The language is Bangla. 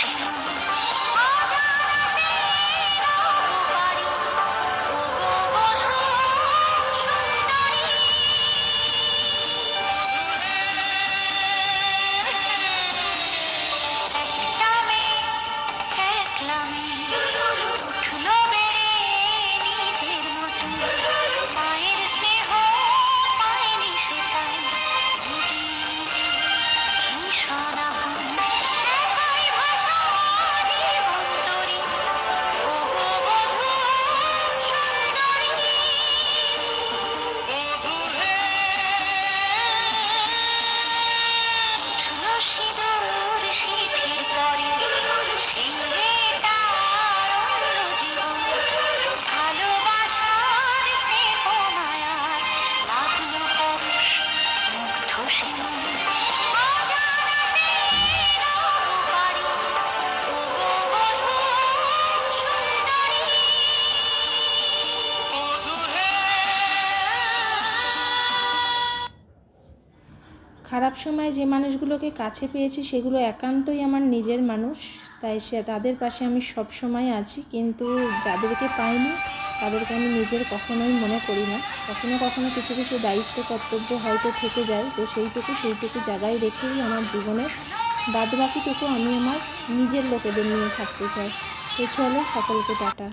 kingdom. মুগ্ধ সে খারাপ সময় যে মানুষগুলোকে কাছে পেয়েছি, সেগুলো একান্তই আমার নিজের মানুষ। তাই সে, তাদের পাশে আমি সব সময় আছি, কিন্তু যাদেরকে পাইনি, তাদেরকে আমি নিজের কখনোই মনে করি না। কখনো কখনো কিছু কিছু দায়িত্ব, কর্তব্য হয়তো থেকে যায়, তো সেইটুকু সেইটুকু জায়গায় রেখেই আমার জীবনের বাদ বাকিটুকু আমি আমার নিজের লোকেদের নিয়ে থাকতে চাই। তো চলো, সকলকে টাটা।